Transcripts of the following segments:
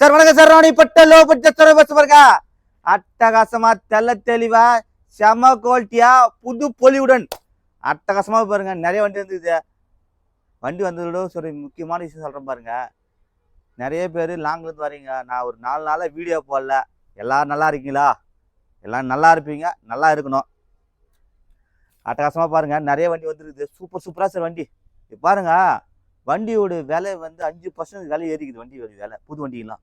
Sir வணக்கம் sir Ranipet low budget துறை bus பாருங்க அட்டகாசமா தெள்ள தெளிவா செம குவாலிட்டியா புது பொலிவுடன். அட்டகாசமா பாருங்க நிறைய வண்டி வந்துருது வண்டி வந்ததோட சரி முக்கியமான விஷயம் சொல்றேன் பாருங்க. நிறைய பேர் லாங்லேருந்து வரீங்க நான் ஒரு நாலு நாளாக வீடியோ போடல. எல்லோரும் நல்லா இருக்கீங்களா? எல்லாம் நல்லா இருப்பீங்க. நல்லா இருக்கணும். அட்டகாசமாக பாருங்கள் நிறைய வண்டி வந்துருக்குது. சூப்பர் சூப்பரா சார் வண்டி. பாருங்கள் வண்டியோட விலை வந்து அஞ்சு பர்சன்ட் விலை ஏறிக்குது வண்டியோட விலை புது வண்டியெல்லாம்.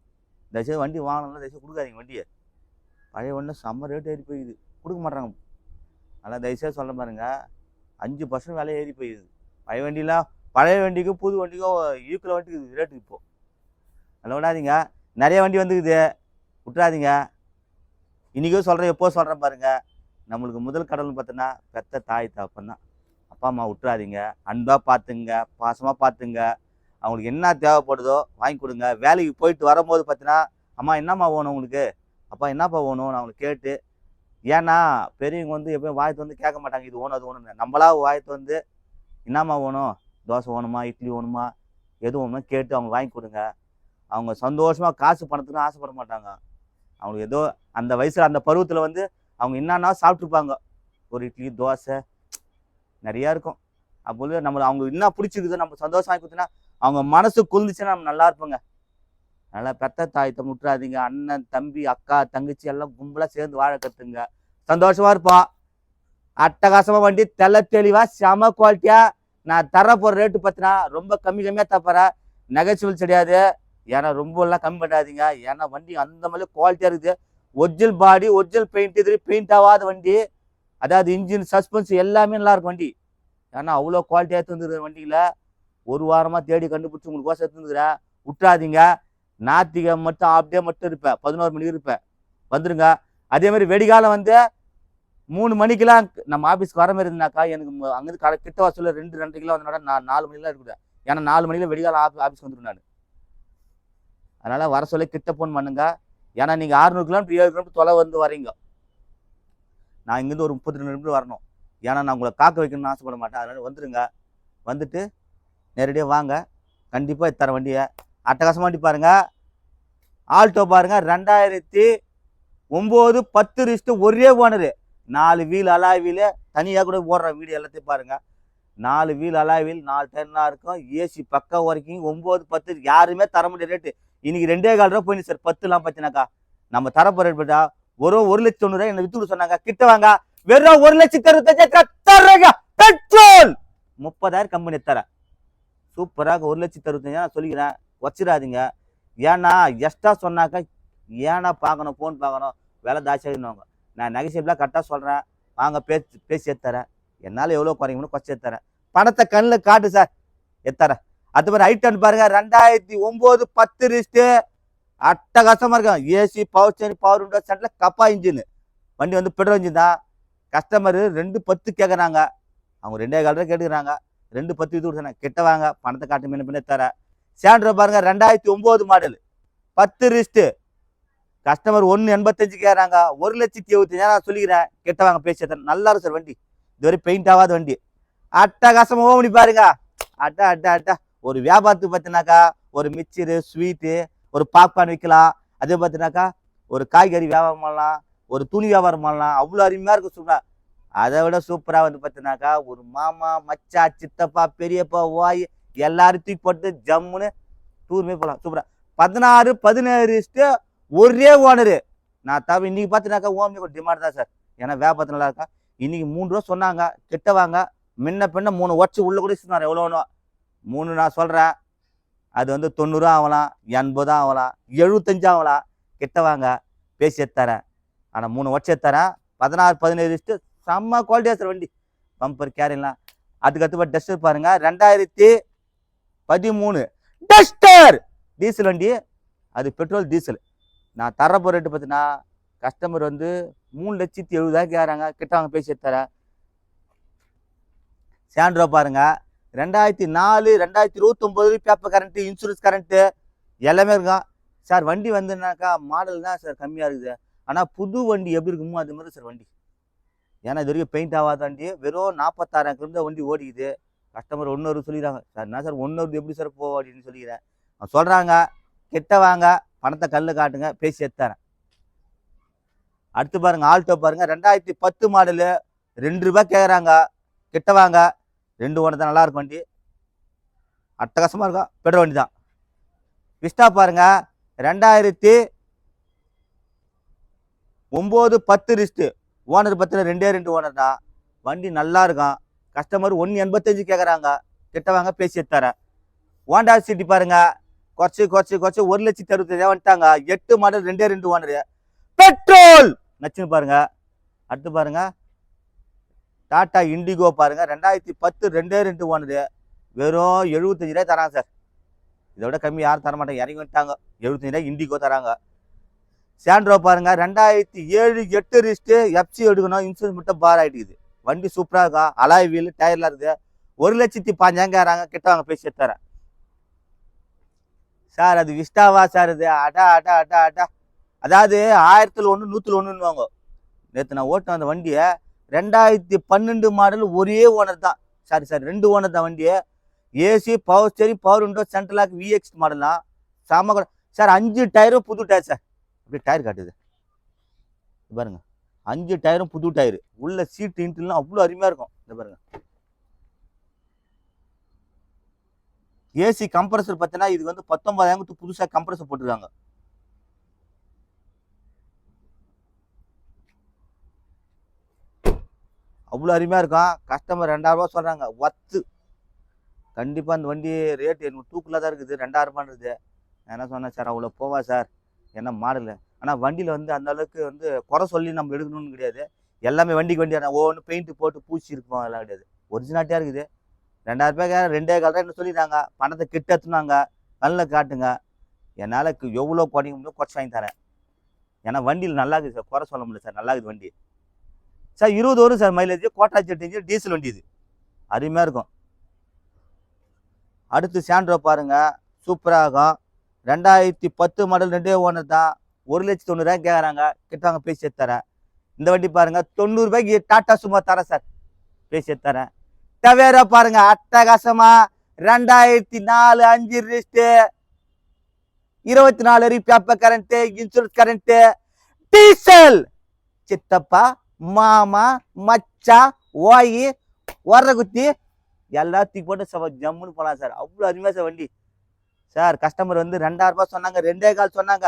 தயவுசெய்து வண்டி வாங்கணும்னா தயவுசெய்து கொடுக்காதீங்க வண்டியை. பழைய வண்டியில் செம்ம ரேட் ஏறி போயிடுது கொடுக்க மாட்றாங்க. அதனால் தயவுசெய்து சொல்ல பாருங்க. அஞ்சு பர்சன்ட் விலை ஏறி போயிடுது பழைய வண்டிலாம் பழைய வண்டிக்கும் புது வண்டிக்கும் ஈக்குவல் வண்டிக்கு ரேட்டு இப்போது அதில் விடாதீங்க. நிறைய வண்டி வந்துக்குது. விட்றாதீங்க இன்றைக்கும் சொல்கிறேன் எப்போ சொல்கிறேன் பாருங்கள் நம்மளுக்கு முதல் கடவுள்னு பார்த்தோன்னா பெத்த தாய் தாப்பம் தான். அப்பா அம்மா விட்றாதீங்க அன்பாக பார்த்துங்க பாசமாக பார்த்துங்க. அவங்களுக்கு என்ன தேவைப்படுதோ வாங்கி கொடுங்க. வேலைக்கு போயிட்டு வரும்போது பார்த்தீங்கன்னா அம்மா என்னம்மா வேணும் உங்களுக்கு? அப்பா என்னப்பா வேணும்? நான் அவங்களுக்கு கேட்டு ஏன்னா பெரியவங்க வந்து எப்பயும் வாய்த்து வந்து கேட்க மாட்டாங்க. இது ஓணும் அது ஓணும் நம்மளா வாய்த்து வந்து என்னம்மா வேணும்? தோசை வேணுமா? இட்லி வேணுமா? எது வேணுமா கேட்டு அவங்க வாங்கி கொடுங்க. அவங்க சந்தோஷமாக காசு பணத்துக்கு ஆசைப்பட மாட்டாங்க. அவங்களுக்கு ஏதோ அந்த வயசில் அந்த பருவத்தில் வந்து அவங்க என்னன்னா சாப்பிட்ருப்பாங்க ஒரு இட்லி தோசை நிறையா இருக்கும். அப்போது நம்ம அவங்க என்ன பிடிச்சிருக்குதோ நம்ம சந்தோஷமாக கொடுத்தோன்னா அவங்க மனசு குளிர்ந்துச்சுன்னா நம்ம நல்லா இருப்போங்க. நல்லா பெத்த தாயத்தை முட்டுறாதீங்க. அண்ணன் தம்பி அக்கா தங்கச்சி எல்லாம் கும்பலாக சேர்ந்து வாழ கற்றுங்க சந்தோஷமாக இருப்போம் அட்டகாசமாக வண்டி தெள்ள தெளிவாக செம குவாலிட்டியாக நான் தர போகிற ரேட்டு பார்த்தினா ரொம்ப கம்மி கம்மியாக தப்பறேன் நகைச்சுவல் கிடையாது ஏன்னா ரொம்பலாம் கம்மி பண்ணாதீங்க. ஏன்னா வண்டி அந்த மாதிரி குவாலிட்டியாக இருக்குது. ஒரிஜினல் பாடி ஒரிஜினல் பெயிண்ட் இது பெயிண்ட் ஆகாத வண்டி. அதாவது இன்ஜின் சஸ்பென்ஸ் எல்லாமே நல்லாயிருக்கும் வண்டி. ஏன்னா அவ்வளோ குவாலிட்டியாக எடுத்துருந்துருக்குற வண்டியில் ஒரு வாரமாக தேடி கண்டுபிடிச்சி உங்களுக்கு கோசம் எடுத்துருக்குறேன் விட்டுறாதீங்க. நாத்திகை மட்டும் அப்படியே மட்டும் இருப்பேன் பதினோரு மணிக்கு இருப்பேன் வந்துடுங்க அதே மாதிரி வெடிகாலம் வந்து மூணு மணிக்கெலாம் நம்ம ஆஃபீஸ்க்கு வர மாதிரி இருந்தாக்கா எனக்கு அங்கே கடை கிட்ட வாசலில் ரெண்டு ரெண்டு கிலோ வந்தனால நான் நாலு மணிலாம் இருக்கிறேன் ஏன்னா நாலு மணியில் வெடிகாலம் ஆஃபீஸ் ஆஃபீஸ்க்கு வந்துடும் நான். அதனால் வர சொல்ல கிட்ட ஃபோன் பண்ணுங்க. ஏன்னா நீங்கள் அறுநூறு கிலோமீட்டர் ஏழு கிலோமீட்டர் தொலை வந்து வரீங்க நான் இங்கேருந்து ஒரு முப்பத்தி ரெண்டு நிமிடம் வரணும். ஏன்னா நான் உங்களை காக்க வைக்கணும்னு ஆசைப்பட மாட்டேன். அதனால் வந்துடுங்க வந்துட்டு நேரடியாக வாங்க. கண்டிப்பாக தர வண்டியை. அட்டகாசமாக வண்டி பாருங்கள் ஆல்டோ பாருங்க. ரெண்டாயிரத்தி ஒம்பது பத்து ரிஸ்ட்டு ஒரே ஓனரு. நாலு வீல் அலாய் வீல். தனியாக கூட ஓடுற வீடு எல்லாத்தையும் பாருங்கள் நாலு வீல் அலாய் வீல் நாலு டென்னாக இருக்கும். ஏசி பக்கம் வரைக்கும் ஒம்பது பத்து. யாருமே தர முடியாது ரேட்டு இன்றைக்கி ரெண்டே கால் ரூபா போயிடுச்சு சார். பத்துலாம் பார்த்தினாக்கா நம்ம தரப்போ ரேட் பார்த்தா ஒரு ஒரு லட்சம் தொண்ணூறு என்ன வித்து சொன்னாங்க. கிட்ட வாங்க. வெறும் ஒரு லட்சத்தி அறுபத்தஞ்சு தர்றேங்க. பெட்ரோல்! முப்பதாயிரம் கம்பெனி தர சூப்பராக ஒரு லட்சத்தி அறுபத்தஞ்சு நான் சொல்லிக்கிறேன். வச்சிடாதீங்க. ஏன்னா எக்ஸ்ட்ரா சொன்னாக்கா ஏன்னா பார்க்கணும் ஃபோன் பார்க்கணும். விலை தாட்சியாங்க நான் நகைச்சீப்லாம் கரெக்டாக சொல்கிறேன் வாங்க பேசி பேசி எடுத்துறேன். என்னால் எவ்வளோ குறையும்னு குறைச்சி எடுத்துறேன். பணத்தை கண்ணில் காட்டு சார் எத்தரேன் அது மாதிரி ஐட்டன் பாருங்கள் ரெண்டாயிரத்தி ஒம்பது பத்து ரிஸ்ட்டு அட்டகாசமாக இருக்கும் AC power steering power window settle கப்பா இன்ஜின் வண்டி வந்து பெட்ரோல் இன்ஜின் தான். கஸ்டமரு ரெண்டு பத்து கேட்குறாங்க அவங்க ரெண்டே கால் ரூபா கேட்டுக்கிறாங்க. ரெண்டு பத்து இது கொடுத்தாங்க கிட்ட வாங்க. பணத்தை காட்டு மீன் பண்ணி தரேன். சேண்ட்ரோ பாருங்கள் ரெண்டாயிரத்தி ஒம்பது மாடல் பத்து ரிஸ்ட்டு கஸ்டமர் ஒன்று எண்பத்தஞ்சு கேட்குறாங்க ஒரு லட்சத்தி எழுபத்தஞ்சாயிரம் நான் சொல்லிக்கிறேன். கிட்ட வாங்க பேசி தரேன் நல்லா இருக்கும் சார் வண்டி. இதுவரை பெயிண்ட் ஆகாத வண்டி. அட்டகாசமாக ஓமனி பாருங்க அட்டா அட்டா அட்டா ஒரு வியாபாரத்துக்கு பார்த்தினாக்கா ஒரு மிக்சரு ஸ்வீட்டு ஒரு பாப்கார்ன் விற்கலாம் அதே பார்த்தினாக்கா ஒரு காய்கறி வியாபாரம் பண்ணலாம் ஒரு துணி வியாபாரம் பண்ணலாம் அவ்வளோ அருமையாக இருக்கும் சூப்பராக அதை விட சூப்பராக வந்து பார்த்தினாக்கா ஒரு மாமா மச்சா சித்தப்பா பெரியப்பா ஓய் எல்லாரும் தூக்கி போட்டு ஜம்முன்னு டூருமே போகலாம் சூப்பராக பதினாறு பதினேழு ஒரே ஓனரு நான் தவிர இன்றைக்கி பார்த்தினாக்கா ஓமனி ஒரு டிமாண்ட் தான் சார். ஏன்னா வியாபாரத்து நல்லா இருக்கா. இன்றைக்கி மூணு ரூபா சொன்னாங்க கிட்ட வாங்க முன்ன பின்ன மூணு உடச்சி உள்ளே கூட சொன்னார் எவ்வளோ மூணு நான் சொல்கிறேன் அது வந்து தொண்ணூறு ஆகலாம் எண்பது ஆகலாம் எழுபத்தஞ்சு ஆகலாம் கிட்ட வாங்க பேசி தரேன் ஆனால் மூணு வருஷம் தரேன் பதினாறு பதினேழு இஸ்ட்டு செம்ம குவாலிட்டியாக சார் வண்டி. பம்பர் கேரிலாம் அதுக்கடுத்து டஸ்டர் பாருங்கள் ரெண்டாயிரத்தி பதிமூணு. டஸ்டர் டீசல் வண்டி. அது பெட்ரோல் டீசல் நான் தர போகிற ரேட்டு பார்த்தீங்கன்னா கஸ்டமர் வந்து மூணு லட்சத்தி எழுபதாயிரம் கேட்குறாங்க கிட்ட வாங்க பேசி தரேன் சாண்ட்ரோ பாருங்கள் ரெண்டாயிரத்தி நாலு ரெண்டாயிரத்தி இருபத்தொம்போது பேப்பர் கரண்ட்டு இன்சூரன்ஸ் கரண்ட்டு எல்லாமே இருக்கும். சார் வண்டி வந்துனாக்கா மாடல் தான் சார் கம்மியாக இருக்குது. ஆனால் புது வண்டி எப்படி இருக்குமோ அது மாதிரி சார் வண்டி. ஏன்னா இது வரைக்கும் பெயிண்ட் ஆகாத வண்டி வெறும் நாற்பத்தாயிரம் கிலோமீட்டர் வண்டி ஓடிக்குது. கஸ்டமர் ஒன்று சொல்லிடுறாங்க சார் என்ன சார் ஒன்று எப்படி சார் போவோம் அப்படின்னு சொல்லிக்கிறேன். சொல்கிறாங்க கிட்ட வாங்க பணத்தை கல் காட்டுங்க பேசி எடுத்தாரேன் அடுத்து பாருங்கள் ஆல்டோ பாருங்கள் ரெண்டாயிரத்தி பத்து மாடலு ரெண்டு ரூபாய் கேட்குறாங்க கிட்ட வாங்க ரெண்டு ஓனர் தான் நல்லாயிருக்கும் வண்டி. அட்டகாசமாக இருக்கும் பெட்ரோல் வண்டி தான். விஸ்டா பாருங்க ரெண்டாயிரத்தி ஒம்பது பத்து ரிஸ்ட்டு ஓனர் பத்தில் ரெண்டே ரெண்டு ஓனர் தான். வண்டி நல்லா இருக்கும் கஸ்டமர் ஒன்று எண்பத்தஞ்சு கேட்குறாங்க கிட்ட வாங்க பேசி எடுத்தாரேன் ஹோண்டா சிட்டி பாருங்கள் குறைச்சி குறைச்சி குறைச்சி ஒரு லட்சத்தி அறுபத்தஞ்சா வந்துட்டாங்க. எட்டு மாடல் ரெண்டே ரெண்டு ஓனர். பெட்ரோல்! நச்சுன்னு பாருங்கள் அடுத்து பாருங்கள் டாட்டா இண்டிகோ பாருங்கள் ரெண்டாயிரத்தி பத்து ரெண்டே ரெண்டு ஒன்று வெறும் எழுபத்தஞ்சு ரூபாய் தராங்க சார். இதை விட கம்மி யாரும் தரமாட்டாங்க இறங்கி வந்துட்டாங்க. எழுபத்தஞ்சு ரூபாய் இண்டிகோ தராங்க. சாண்ட்ரோ பாருங்க. ரெண்டாயிரத்தி ஏழு எட்டு ரிஸ்ட்டு எஃப்சி எடுக்கணும். இன்சூரன்ஸ் மட்டும் பார் ஆகிட்டுக்குது வண்டி சூப்பராக இருக்கும் அலாய் வீல் டயர்லாம் இருக்குது. ஒரு லட்சத்தி பாஞ்சாங்கிறாங்க கிட்ட வாங்க பேசி எடுத்துறேன் சார் அது விஸ்டாவா சார் இது? அடா அடா அடா அடா. அதாவது ஆயிரத்தில் ஒன்று நூற்றுல ஒன்றுன்னுவாங்க நேற்று நான் ஓட்டின அந்த வண்டியை ரெண்டாயிரத்தி பன்னெண்டு மாடல் ஒரே ஓனர் தான். சாரி சார் ரெண்டு ஓனர் தான் வண்டி AC power steering power window central VX model தான். சாம கூட சார் அஞ்சு டயரும் புது டயர் சார் அப்படியே டயர் காட்டுது. பாருங்க. அஞ்சு டயரும் புது டயர் உள்ள சீட் இன்ட்ரெலாம் அவ்வளோ அருமையாக இருக்கும். இந்த பாருங்க. ஏசி கம்ப்ரஸர் பார்த்தீங்கன்னா இது வந்து பத்தொன்பதாயிரத்து புதுசாக கம்ப்ரஸர் போட்டிருக்காங்க. அவ்வளோ அருமையாக இருக்கும். கஸ்டமர் ரெண்டாயிரம் ரூபா சொல்கிறாங்க ஒத்து. கண்டிப்பாக அந்த வண்டி ரேட் எனக்கு தூக்கில் தான் இருக்குது. ரெண்டாயிரரூபான்றது நான் என்ன சொன்னேன் சார் அவ்வளோ போவா சார்? என்ன மாடலு? ஆனால் வண்டியில் வந்து அந்த அளவுக்கு வந்து குறை சொல்லி நம்ம எடுக்கணும்னு கிடையாது. எல்லாமே வண்டிக்கு வண்டி ஒவ்வொன்று பெயிண்ட்டு போட்டு பூச்சி இருக்குமா அதெல்லாம் கிடையாது. ஒரிஜினாலிட்டியாக இருக்குது. ரெண்டாயிரம் ரூபாய்க்கு ரெண்டே கால் என்ன சொல்லிடுறாங்க பணத்தை கிட்ட எடுத்துனாங்க நல்ல காட்டுங்க. என்னால் எவ்வளோ குறைக்க முடியும் குறைச்சி வாங்கி தரேன். ஏன்னா வண்டியில் நல்லா இருக்குது சார். குறை சொல்ல முடியல சார். நல்லா இருக்குது வண்டி. சார் இருபது வரும் சார் மைலேஜ் கோட்டாச்சி எட்டு டீசல் வண்டி இது அருமையாக இருக்கும். அடுத்து சாண்ட்ரோ பாருங்கள் சூப்பராக இருக்கும். ரெண்டாயிரத்தி பத்து மாடல் ரெண்டே ஓனர் தான். ஒரு லட்சத்தி தொண்ணூறுரூவா கேட்குறாங்க கிட்டவங்க பேசி தரேன். இந்த வண்டி பாருங்கள் தொண்ணூறுபாய்க்கு டாட்டா சும்மா தரேன் சார். பேசி தரேன். டவேரா பாருங்க அட்டகாசமாக ரெண்டாயிரத்தி நாலு அஞ்சு ரிஸ்ட்டு இருபத்தி நாலு வரைக்கும் paper current insurance current diesel சித்தப்பா மாமா மச்சா ஓயி ஒர குத்தி எல்லாத்தையும் போட்டு சவ ஜம்முன்னு போகலாம் சார். அவ்வளோ அருமையாக சார் வண்டி. சார் கஸ்டமர் வந்து ரெண்டாயிரம் ரூபாய் சொன்னாங்க ரெண்டே கால் சொன்னாங்க.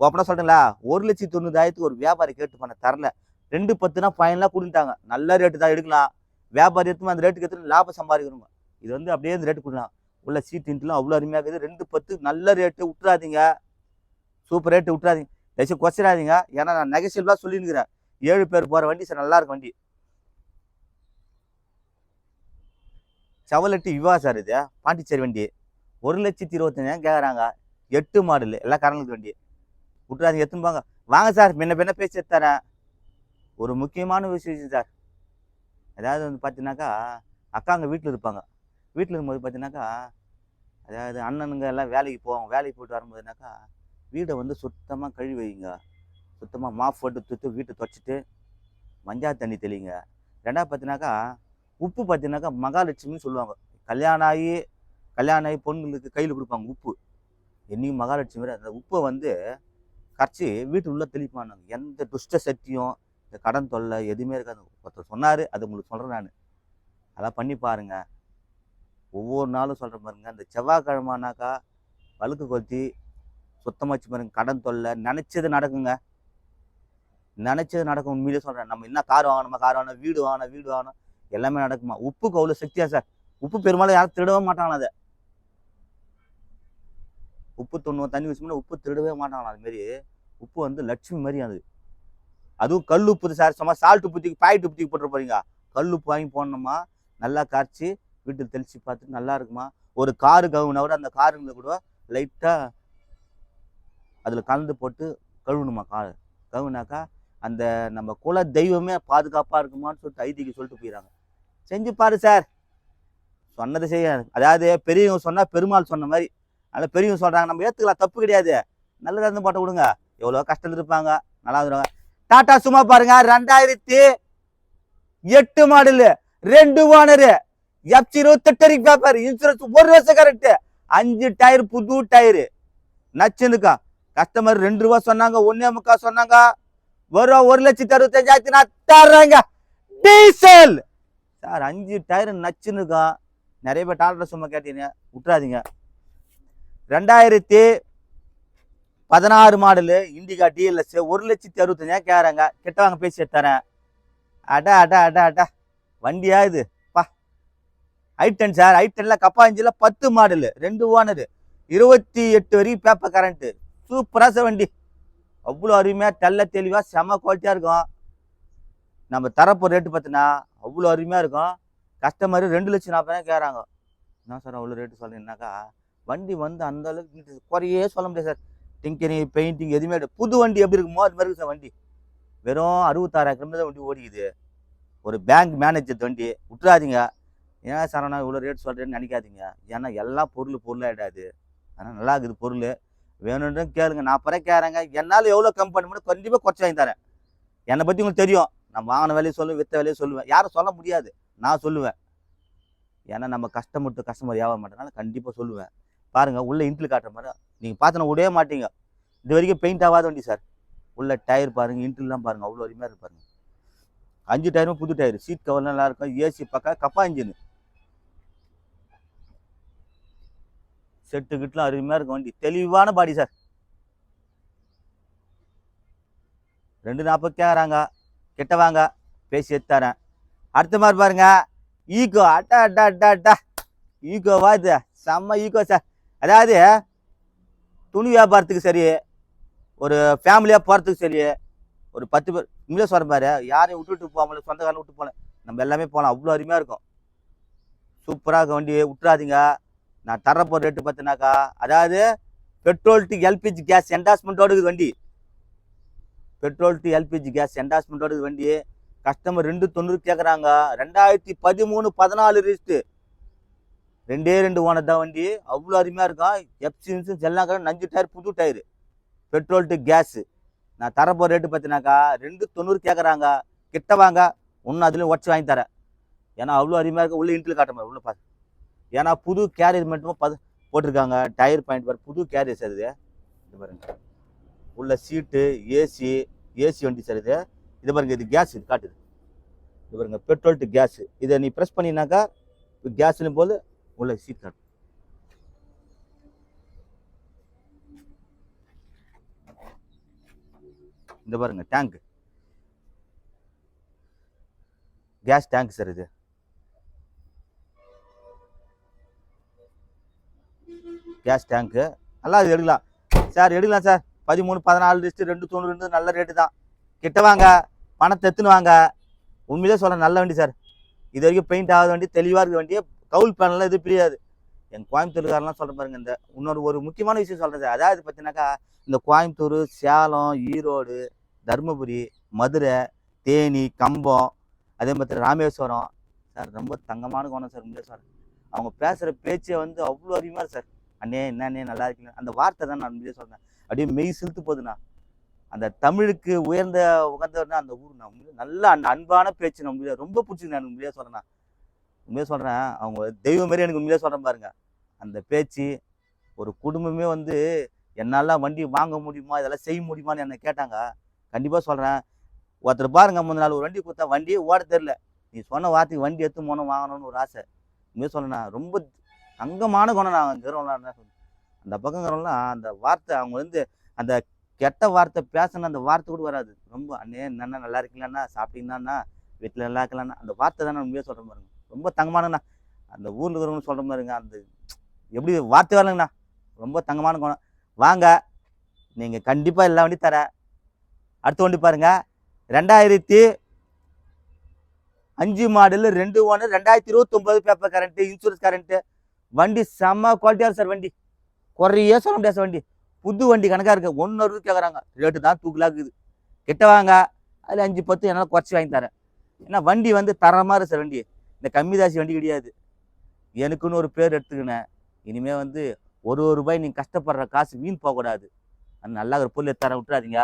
ஓப்பனாக சொல்கிறீங்களா ஒரு லட்சத்தி தொண்ணூறாயிரத்துக்கு ஒரு வியாபாரி கேட்டு பண்ண தரல. ரெண்டு பத்துனா ஃபைனலாக கொடுத்துட்டாங்க. நல்ல ரேட்டு தான் எடுக்கலாம். வியாபாரி எடுத்துமே அந்த ரேட்டுக்கு எடுத்து லாபம் சம்பாதிக்கணுங்க இது வந்து அப்படியே இந்த ரேட்டு கொடுக்கலாம். உள்ள சீட் இன்ட்டுலாம் அவ்வளோ அருமையாக இருக்குது. ரெண்டு பத்து நல்ல ரேட்டு விட்டுறாதீங்க. சூப்பர் ரேட்டு விட்டுறாதீங்க. தயவுசு குறைச்சிடாதீங்க. ஏன்னா நான் நெகசிவ்லாம் சொல்லியிருக்கிறேன் ஏழு பேர் போகிற வண்டி சார் நல்லா இருக்கும் வண்டி. செவலெட்டு விவா சார் இது. பாண்டிச்சேரி வண்டி. ஒரு லட்சத்தி இருபத்தஞ்சாயிரம் கேட்குறாங்க எட்டு மாடல் எல்லாம் காரணங்களுக்கு வண்டி. விட்டுறாதீங்க எத்தும்பாங்க வாங்க சார் முன்ன பின்ன பேசி எடுத்து தரேன் ஒரு முக்கியமான விஷயம் சார் அதாவது வந்து பார்த்தீங்கன்னாக்கா அக்காங்க வீட்டில் இருப்பாங்க. வீட்டில் இருக்கும்போது பார்த்தீங்கன்னாக்கா அதாவது அண்ணனுங்க எல்லாம் வேலைக்கு போவாங்க. வேலைக்கு போயிட்டு வரும்போதுனாக்கா வீடை வந்து சுத்தமாக கழுவி வைங்க. சுத்தமாக மாஃப் போட்டு துத்து வீட்டை துடைச்சிட்டு மஞ்சள் தண்ணி தெளிங்க. ரெண்டாவது பார்த்தீங்கன்னாக்கா உப்பு பார்த்தீங்கன்னாக்கா மகாலட்சுமின்னு சொல்லுவாங்க. கல்யாணம் ஆகி கல்யாணம் ஆகி பொண்ணுங்களுக்கு கையில் கொடுப்பாங்க உப்பு. என்னைக்கும் மகாலட்சுமி வேறு அந்த உப்பை வந்து கரைச்சி வீட்டு உள்ளே தெளிப்பானாங்க. எந்த துஷ்ட சக்தியும் இந்த கடன் தொல்லை எதுவுமே இருக்காது. ஒருத்தர் சொன்னார் அது உங்களுக்கு சொல்கிறேன் நான். அதெல்லாம் பண்ணி பாருங்க. ஒவ்வொரு நாளும் சொல்கிறேன் பாருங்க. இந்த செவ்வாய்க்கிழமானாக்கா வழுக்கு கொத்தி சுத்தமாக வச்சு பாருங்க. கடன் தொல்லை நினச்சது நடக்குங்க. நினச்சது நடக்கும். உண்மையிலே சொல்கிறேன் நம்ம என்ன கார் வாங்கணுமா? கார் வாங்கணும் வீடு வாங்கணும் வீடு வாங்கணும். எல்லாமே நடக்குமா? உப்புக்கு அவ்வளோ சக்தியா சார். உப்பு பெரும்பாலும் யாரும் திருடவே மாட்டாங்க அதை? உப்பு தொண்ணூறு தண்ணி வச்சோம்னா உப்பு திருடவே மாட்டாங்க அது மாரி உப்பு வந்து லட்சுமி மாதிரி அது. அதுவும் கல் உப்பு சார். சும்மா சால்ட் உப்பு பாயிட் பாக்கெட் உப்பு தூக்கி போட்டு போறீங்க. கல் உப்பு வாங்கி போடணுமா? நல்லா காய்ச்சி வீட்டில் தெளிச்சு பார்த்துட்டு நல்லா இருக்குமா? ஒரு காரு கவுனா கூட அந்த காருங்களை கூட லைட்டாக அதில் கலந்து போட்டு கழுவணுமா கார் கவுனாக்கா அந்த நம்ம குல தெய்வமே பாதுகாப்பாக இருக்குமான்னு சொல்லிட்டு ஐதிக்கு சொல்லிட்டு போயிடறாங்க செஞ்சு பாரு சார். சொன்னது செய்ய அதாவது பெரியவங்க சொன்னால் பெருமாள் சொன்ன மாதிரி. அதனால் பெரியவங்க சொல்கிறாங்க நம்ம ஏற்றுக்கலாம் தப்பு கிடையாது. நல்லதாக இருந்து போட்டு விடுங்க. எவ்வளோ கஷ்டத்தில் இருப்பாங்க நல்லா இருந்துருவாங்க டாட்டா சும்மா பாருங்க. ரெண்டாயிரத்தி எட்டு மாடலு. ரெண்டு ஓனரு. எஃப்சி இருபத்தெட்டு பேப்பர் இன்சூரன்ஸ் ஒரு வருஷம் கரெக்ட் அஞ்சு டயர் புது டயரு நச்சுனுக்கா கஸ்டமர் ரெண்டு ரூபா சொன்னாங்க ஒன்னே முக்கா சொன்னாங்க. வரும் ஒரு லட்சத்தி அறுபத்தஞ்சாயிரத்தி நான் தர்றேங்க. டீசல்! சார் அஞ்சு டயர் நச்சுன்னு இருக்கும் நிறைய பேர் டாலர் சும்மா கேட்டீங்க. விட்டுறாதீங்க. ரெண்டாயிரத்தி பதினாறு மாடலு இண்டிகா டிஎல்எஸ் ஒரு லட்சத்தி அறுபத்தஞ்சாயிரம் கேட்குறாங்க. கிட்ட வாங்க பேசி தரேன் அடா அடா அடா அடா. வண்டியா இது? பா. ஐட்டன் சார் கப்பா கப்பாஞ்சில பத்து மாடலு ரெண்டு ஓனரு இருபத்தி எட்டு வரைக்கும் பேப்பர் கரண்ட்டு சூப்பராக சார் வண்டி. அவ்வளோ அருமையாக தெல்ல தெளிவாக செம குவாலிட்டியாக இருக்கும். நம்ம தரப்போ ரேட்டு பார்த்தினா அவ்வளோ அருமையாக இருக்கும். கஸ்டமர் ரெண்டு லட்சம் நாற்பதாயிரம் கேட்குறாங்க என்ன சார் அவ்வளோ ரேட்டு சொல்கிறீங்கன்னாக்கா வண்டி வந்து அந்த அளவுக்கு குறையே சொல்ல முடியாது சார் டிங்கரிங் பெயிண்டிங் எதுவுமே இல்லை. புது வண்டி எப்படி இருக்குமோ அது மாதிரி இருக்கு சார் வண்டி. வெறும் அறுபத்தாறாயிரம் கிலோமீட்டர் வண்டி ஓடிக்குது. ஒரு பேங்க் மேனேஜர் வண்டி. விட்டுறாதீங்க. ஏன் சார் நான் இவ்வளோ ரேட் சொல்கிறேன்னு நினைக்காதீங்க. ஏன்னா எல்லா பொருள் பொருளாகிடாது ஆனால் நல்லா இருக்குது பொருள். வேணும்னு கேளுங்க. நான் அப்புறம் கேட்குறேங்க என்னால் எவ்வளோ கம்மி பண்ண முடியும் கண்டிப்பாக குறைச்சி வாங்கி தரேன். என்னை பற்றி உங்களுக்கு தெரியும். நான் வாங்கின வேலையை சொல்லுவேன் வித்த வேலையை சொல்லுவேன். யாரும் சொல்ல முடியாது. நான் சொல்லுவேன். ஏன்னா நம்ம கஷ்டப்பட்டு டு கஸ்டமர் வியாபாரம் பண்ணுறதுனால கண்டிப்பாக சொல்லுவேன். பாருங்கள் உள்ளே இன்ட்ரில் காட்டுற மாதிரி நீங்கள் பார்த்தோன்னா விடவே மாட்டீங்க. இது வரைக்கும் பெயிண்ட் ஆகாத வண்டி சார் உள்ள டயர் பாருங்கள் இன்ட்ரிலாம் பாருங்கள் அவ்வளோ அருமையாக இருப்பாருங்க அஞ்சு டயரும் புது டயர் சீட் கவர்லாம் நல்லா இருக்கும். ஏசி பக்கம் கப்பா இன்ஜின் செட்டு கிட்டலாம் அருமையாக இருக்கும் வண்டி. தெளிவான பாடி சார் ரெண்டு நாற்பது கேட்குறாங்க கிட்ட வாங்க. பேசி எடுத்தாரேன் அடுத்த மாதிரி பாருங்க. ஈகோ. அட்டா அட்டா அட்டா அட்டா ஈகோவா இது? செம்ம ஈகோ சார் அதாவது துணி வியாபாரத்துக்கு சரி ஒரு ஃபேமிலியாக போகிறதுக்கு சரி ஒரு பத்து பேர் உண்மையிலே சொல்கிற பாரு யாரையும் விட்டுட்டு போகாமல சொந்தக்காரங்க விட்டு போகல. நம்ம எல்லாமே போகலாம். அவ்வளோ அருமையாக இருக்கும். சூப்பராக இருக்கும் வண்டி. விட்டுறாதீங்க. நான் தரப்போகிற ரேட்டு பார்த்தினாக்கா அதாவது பெட்ரோல் டு எல்பிஜி கேஸ் என்டாஸ்மெண்ட்டோடு இருக்குது வண்டி. பெட்ரோல் டு எல்பிஜி கேஸ் என்டாஸ்மெண்ட்டோடு இருக்குது வண்டி. கஸ்டமர் ரெண்டு தொண்ணூறு கேட்குறாங்க ரெண்டாயிரத்தி பதிமூணு பதினாலு ரிஸ்ட்டு ரெண்டே ரெண்டு ஓனர் தான் வண்டி. அவ்வளோ அருமையாக இருக்கும். எஃப்சி இன்சூரன்ஸ் எல்லாம் கடை நஞ்சு டயர் புது டயரு பெட்ரோல் டு கேஸு நான் தரப்போகிற ரேட்டு பார்த்தினாக்கா ரெண்டு தொண்ணூறு கேட்குறாங்க கிட்ட வாங்க. ஒன்று அதுலேயும் உடச்சி வாங்கி தரேன். ஏன்னா அவ்வளோ அருமையாக இருக்கும். உள்ள இன்ட்ரில் காட்ட மாதிரி உள்ள பார்த்து ஏன்னா புது கேரியர் மட்டும் பது போட்டிருக்காங்க. டயர் பாயிண்ட் பாரு புது கேரியர் சார் இது. இது பாருங்க. உள்ள சீட்டு ஏசி ஏசி வண்டி சார் இது. இது பாருங்க இது கேஸ் இது காட்டுது. இது பாருங்க பெட்ரோல் டு கேஸ் இதை நீ ப்ரெஸ் பண்ணினாக்கா கேஸ்லையும் போது உள்ள சீட் காட்டும். இந்த பாருங்க டேங்க் கேஸ் டேங்க் சார் இது. கேஸ் டேங்க்கு நல்லா அது எடுக்கலாம். சார் எடுக்கலாம் சார். பதிமூணு பதினாலு லிஸ்ட்டு ரெண்டு தொண்ணூறு ரெண்டு நல்ல ரேட்டு தான். கிட்ட வாங்க. பணத்தை எத்துன்னு வாங்க. உண்மையிலே சொல்கிறேன் நல்ல வண்டி சார். இது வரைக்கும் பெயிண்ட் ஆகாத வண்டி தெளிவாக இருக்க வண்டி கவுல் பேனல்லாம் எதுவும் பிரியாது. என் கோயம்புத்தூர்காரெல்லாம் சொல்ல பாருங்க இந்த இன்னொரு ஒரு முக்கியமான விஷயம் சொல்கிறேன் சார். அதாவது பார்த்தீங்கன்னாக்கா இந்த கோயம்புத்தூர் சேலம் ஈரோடு தருமபுரி மதுரை தேனி கம்பம் அதே மாதிரி ராமேஸ்வரம். சார் ரொம்ப தங்கமான கோணம் சார் உண்மையிலே சார் அவங்க பேசுகிற பேச்சே வந்து அவ்வளோ அதிகமாக சார். அண்ணே என்ன நல்லா இருக்கீங்க அந்த வார்த்தை தான் நான் உண்மையிலே சொல்கிறேன் அப்படியே மெய் செலுத்து போகுதுண்ணா. அந்த தமிழுக்கு உயர்ந்த உகந்தவர்னா அந்த ஊர் நான் உண்மையிலே நல்ல அந்த அன்பான பேச்சு நான் உண்மையிலே ரொம்ப பிடிச்சிருக்கு நான் உண்மையிலே சொல்கிறேன் உண்மையாக சொல்கிறேன் அவங்க தெய்வம் மாரி எனக்கு உண்மையிலே சொல்கிறேன் பாருங்க. அந்த பேச்சு ஒரு குடும்பமே வந்து என்னால் வண்டி வாங்க முடியுமா இதெல்லாம் செய்ய முடியுமான்னு என்னை கேட்டாங்க. கண்டிப்பாக சொல்கிறேன் ஒருத்தர் பாருங்க முந்தின நாள் ஒரு வண்டி கொடுத்தா வண்டியே ஓட தெரில நீ சொன்ன வார்த்தைக்கு வண்டி எடுத்து போனோம் வாங்கணும்னு ஒரு ஆசை. உண்மையாக சொல்றேன் ரொம்ப தங்கமான குணம் நான் இருக்கிறவங்களாம் அந்த பக்கங்கிறவங்களாம் அந்த வார்த்தை அவங்க வந்து அந்த கெட்ட வார்த்தை பேசின அந்த வார்த்தை கூட வராது. ரொம்ப அண்ணே என்னண்ணா நல்லா இருக்கீங்களாண்ணா சாப்பிட்டீங்களாண்ணா வீட்டில் நல்லா இருக்கலாம்ண்ணா அந்த வார்த்தை தான் நான் உண்மையாக சொல்கிறேன் பாருங்க. ரொம்ப தங்கமானண்ணா அந்த ஊரில் இருக்கிறவங்க சொல்கிற மாதிரிங்க. அந்த எப்படி வார்த்தை வரலங்கண்ணா. ரொம்ப தங்கமான குணம். வாங்க நீங்கள் கண்டிப்பாக எல்லா வண்டி தரேன். அடுத்த வண்டி பாருங்கள் ரெண்டாயிரத்தி அஞ்சு மாடல் ரெண்டு ஒன்று ரெண்டாயிரத்தி இருபத்தொம்பது பேப்பர் கரண்ட்டு இன்சூரன்ஸ் கரண்ட்டு வண்டி செம்ம குவாலிட்டியாக சார் வண்டி. குறையே சொல்ல முடியாது சார் வண்டி. புது வண்டி கணக்காக இருக்குது ஒன்று ரூபா கேட்குறாங்க ரேட்டு தான் தூக்கலாக்குது கிட்ட வாங்க. அதில் அஞ்சு பத்து என்னால் குறைச்சி வாங்கி தரேன். ஏன்னா வண்டி வந்து தரமாக இருக்கு சார் வண்டி. இந்த கம்மிதாசி வண்டி கிடையாது. எனக்குன்னு ஒரு பேர் எடுத்துக்கினேன். இனிமேல் வந்து ஒரு ஒரு ரூபாய் நீங்கள் கஷ்டப்படுற காசு வீண் போகக்கூடாது. அது நல்லா ஒரு பொருள் எடுத்து தரேன் விட்டுறாதீங்க.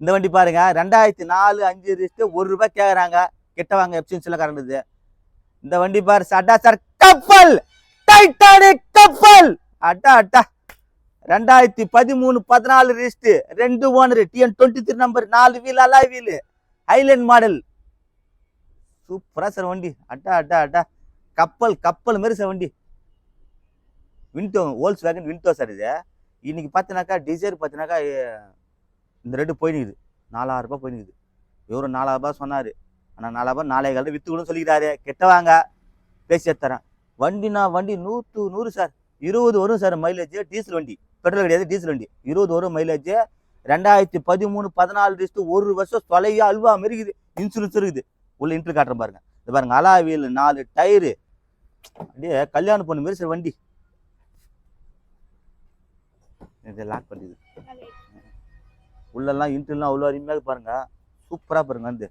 இந்த வண்டி பாருங்க. ரெண்டாயிரத்தி நாலு அஞ்சு ரிஸ்ட்டு ஒரு ரூபாய் கேட்குறாங்க கிட்ட வாங்க எப்சின்ஸில் கரண்டுது இந்த வண்டி பாரு சட்டா சார் கப்பல் டைட்டானிக் கப்பல். அட்டா அட்டா. ரெண்டாயிரத்தி பதிமூணு பதினாலு ரிஸ்ட் ரெண்டு owner TN twenty three number நாலு wheel alloy wheel highline model சூப்பரா சார் வண்டி. அட்டா அட்டா அட்டா. கப்பல் கப்பல் மாதிரி சார் வண்டி. விண்டோ ஹோல்ஸ் வேகன் விண்டோ சார் இது. இன்னைக்கு பார்த்தினாக்கா டிசைர் பார்த்தினாக்கா இந்த ரெட்டு போயினுக்குது. நாலாயிரரூபா போயினுக்குது. இவரும் நாலாயிரம் ரூபாய் சொன்னார். ஆனால் நாலே காலம் விற்று கூட சொல்லிக்கிறாரு. கெட்ட வாங்க. பேசி தரேன் வண்டினா வண்டி நூற்று நூறு சார். இருபது வரும் சார் மைலேஜ் டீசல் வண்டி. பெட்ரோல் கிடையாது டீசல் வண்டி. இருபது வரும் மைலேஜ் ரெண்டாயிரத்தி பதிமூணு பதினாலு டிஸ்ட் ஒரு வருஷம் தொலையா அல்வா இருக்குது இன்சூரன்ஸ் இருக்குது. உள்ள இன்ட்ரு காட்டுறேன் பாருங்க. இது பாருங்க அலாவீல் நாலு டயரு அப்படியே கல்யாணம் பொண்ணு மாரி சார் வண்டி. இதை லாக் பண்ணிது உள்ளெல்லாம் இன்ட்ரெல்லாம் அவ்வளோ அருமையாக பாருங்க. சூப்பராக பாருங்க வந்து.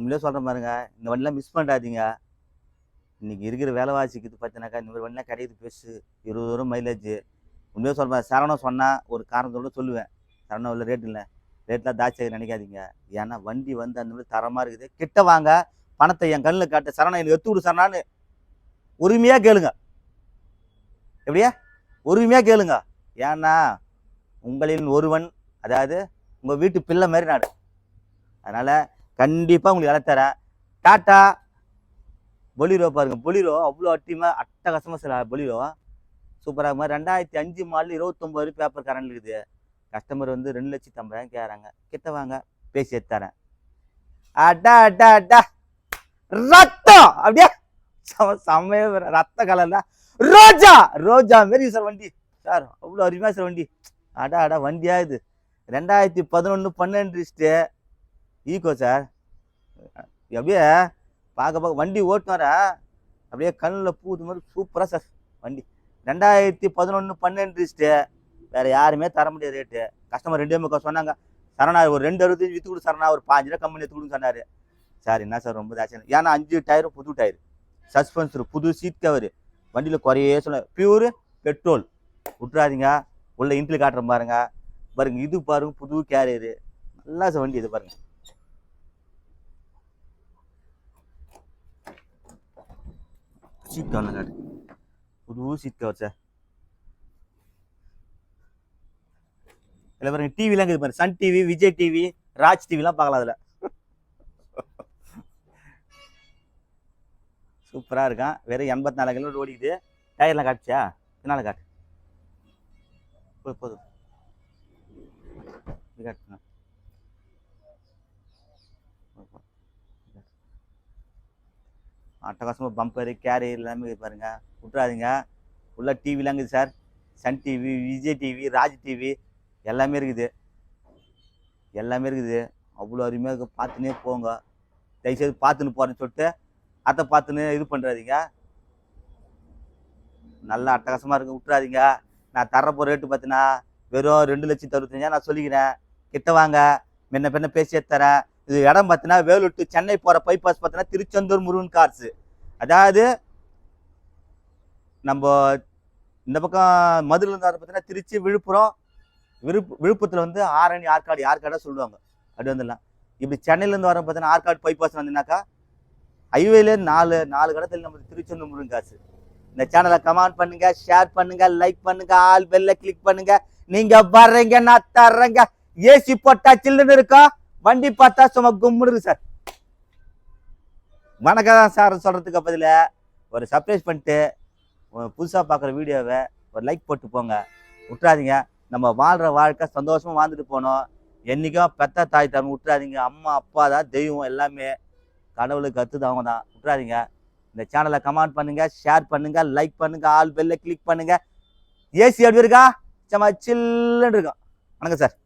உண்மையிலே சொல்கிறேன் பாருங்க இந்த வண்டிலாம் மிஸ் பண்ணாதீங்க இன்னைக்கு இருக்கிற வேலைவாசிக்கு இது பார்த்தீங்கன்னாக்கா இந்த மாதிரி வண்டிலாம் கிடைக்குது பெருசு இருபது வரும் மைலேஜ் உண்மையாக சொல்கிறேன் சரவணம் சொன்னால் ஒரு காரணத்தோட சொல்லுவேன். சரவணம் உள்ள ரேட் இல்லை. ரேட்லாம் தாச்சி நினைக்காதீங்க. ஏன்னா வண்டி வந்து அந்த மாதிரி தரமாக இருக்குது. கிட்ட வாங்க பணத்தை என் கண்ணில் காட்ட. சரணம் எனக்கு எடுத்து விடு சரணான்னு உரிமையாக கேளுங்க. எப்படியா? உரிமையாக கேளுங்க. ஏன்னா உங்களின் ஒருவன் அதாவது உங்கள் வீட்டு பிள்ளை மாதிரி நான். அதனால் கண்டிப்பாக உங்களுக்கு இலை தரேன். டாட்டா பொலிரோ பாருங்க. பொலிரோ அவ்வளோ அட்டியமாக அட்டகாசமாக சில பொலிரோ. சூப்பராக மாதிரி ரெண்டாயிரத்தி அஞ்சு மாடல் இருபத்தொம்பது பேப்பர் கரண்ட் இருக்குது. கஸ்டமர் வந்து ரெண்டு லட்சத்தி ஐம்பதாயிரம் கேட்குறாங்க. கிட்ட வாங்க பேசி தரேன். அட்டா அட்டா அட்டா ரத்தம்! அப்படியே செம செம்மையா ரத்த கலர்ல. ரோஜா! ரோஜா மாரி சார் வண்டி. சார் அவ்வளோ அருமையாக சார் வண்டி. அடா அடா வண்டியா இது? ரெண்டாயிரத்தி பதினொன்று பன்னெண்டு ரிஸ்ட்டு ஈகோ சார். அப்படியே பார்க்க பார்க்க வண்டி ஓட்டுனாரா அப்படியே கண்ணில் பூது மாதிரி சூப்பராக சார். வண்டி. ரெண்டாயிரத்தி பதினொன்று பன்னெண்டு லிஸ்ட்டு வேறு யாருமே தர முடியாது ரேட்டு கஸ்டமர் ரெண்டே முக்கா சொன்னாங்க சரணா ஒரு ரெண்டு அறுபத்தஞ்சு விற்று கொடு சரணா ஒரு பாஞ்சு ரூபா கம்பெனி எடுத்து கொடுன்னு சொன்னார். சார் என்ன சார் ரொம்ப ஜாஸ்தியாக ஏன்னா அஞ்சு டயரும் புது டயர் சஸ்பென்சர் புது சீட் கவர் வண்டியில் குறையே சொல்ல பியூர் பெட்ரோல் விட்றாதீங்க உள்ள இன்ட்ரில் காட்டுற பாருங்க. பாருங்க இது பாருங்க புது கேரியரு நல்லா சார் வண்டி இது பாருங்கள் சீட் கவர் காட்டு புது சீட் கவர் சார் இதில் பாருங்க டிவிலாம் இருக்குது பாருங்க Sun TV Vijay TV Raj டிவிலாம் பார்க்கலாம் அதில். சூப்பராக இருக்கான். வெறும் எண்பத்தி நாலு கிலோமீட்டர் ஓடிக்குது டயர்லாம் காட்டுச்சா இதனால காட்டு. போதும், காட்டுங்க. அட்டகாசமாக பம்பரு கேரி எல்லாமே இருக்குது பாருங்க. விட்றாதீங்க உள்ள டிவிலாம் இருக்குது sir. Sun TV Vijay TV Raj TV எல்லாமே இருக்குது. எல்லாமே இருக்குது. அவ்வளோ அருமையாக இருக்குது பார்த்துனே போங்க. தயவுசெய்து பார்த்துன்னு போகிறேன்னு சொல்லிட்டு அதை பார்த்துன்னு இது பண்ணுறாதீங்க நல்லா அட்டகாசமாக இருக்கு. விட்றாதீங்க நான் தரப்போ ரேட்டு பார்த்தீங்கன்னா வெறும் ரெண்டு லட்சத்தி அறுபத்தஞ்சா நான் சொல்லிக்கிறேன். கிட்ட வாங்க. முன்ன பின்ன பேசியே தரேன். இது இடம் பார்த்தீங்கன்னா வேலூர் டு சென்னை போகிற பைபாஸ் பார்த்தீங்கன்னா திருச்செந்தூர் முருகன் கார்ஸு அதாவது நம்ம இந்த பக்கம் மதுரையில் இருந்தால் பார்த்தீங்கன்னா திருச்சி விழுப்புரம் விழுப்பு விழுப்புரத்தில் வந்து ஆரணி ஆற்காடு ஆற்காடாக சொல்லுவாங்க. அப்படி வந்துடலாம். இப்படி சென்னையிலேருந்து வர பார்த்தீங்கன்னா ஆற்காடு பைபாஸ் வந்தீங்கன்னாக்கா ஹைவேல நாலு நாலு கடத்தில் நம்ம திருச்செந்தூர் முருகன் காசு இந்த சேனலை கமெண்ட் பண்ணுங்க ஷேர் பண்ணுங்க லைக் பண்ணுங்க ஆல் பெல்ல கிளிக் பண்ணுங்க. நீங்க வர்றீங்க நான் தர்றேங்க. ஏசி போட்டா சில்லுன்னு இருக்கா வண்டி பார்த்தா சும்மா கும்பிடுது சார். வணக்கம் தான் சார் சொல்கிறதுக்கு பதில் ஒரு சர்ப்ரைஸ் பண்ணிட்டு புதுசாக பார்க்குற வீடியோவை ஒரு லைக் போட்டு போங்க. விட்டுறாதீங்க நம்ம வாழ்கிற வாழ்க்கை சந்தோஷமாக வாழ்ந்துட்டு போனோம். என்னைக்கும் பெத்த தாய் தரம் விட்டுறாதீங்க அம்மா அப்பா தான் தெய்வம் எல்லாமே. கடவுளுக்கு கத்துது அவங்க தான் விட்டுறாதீங்க இந்த சேனலை கமெண்ட் பண்ணுங்கள் ஷேர் பண்ணுங்கள் லைக் பண்ணுங்க ஆல் பெல்ல கிளிக் பண்ணுங்கள் ஏசி எப்படி இருக்கா? சும்மா சில்லுன்னு இருக்கும். வணக்கம் சார்.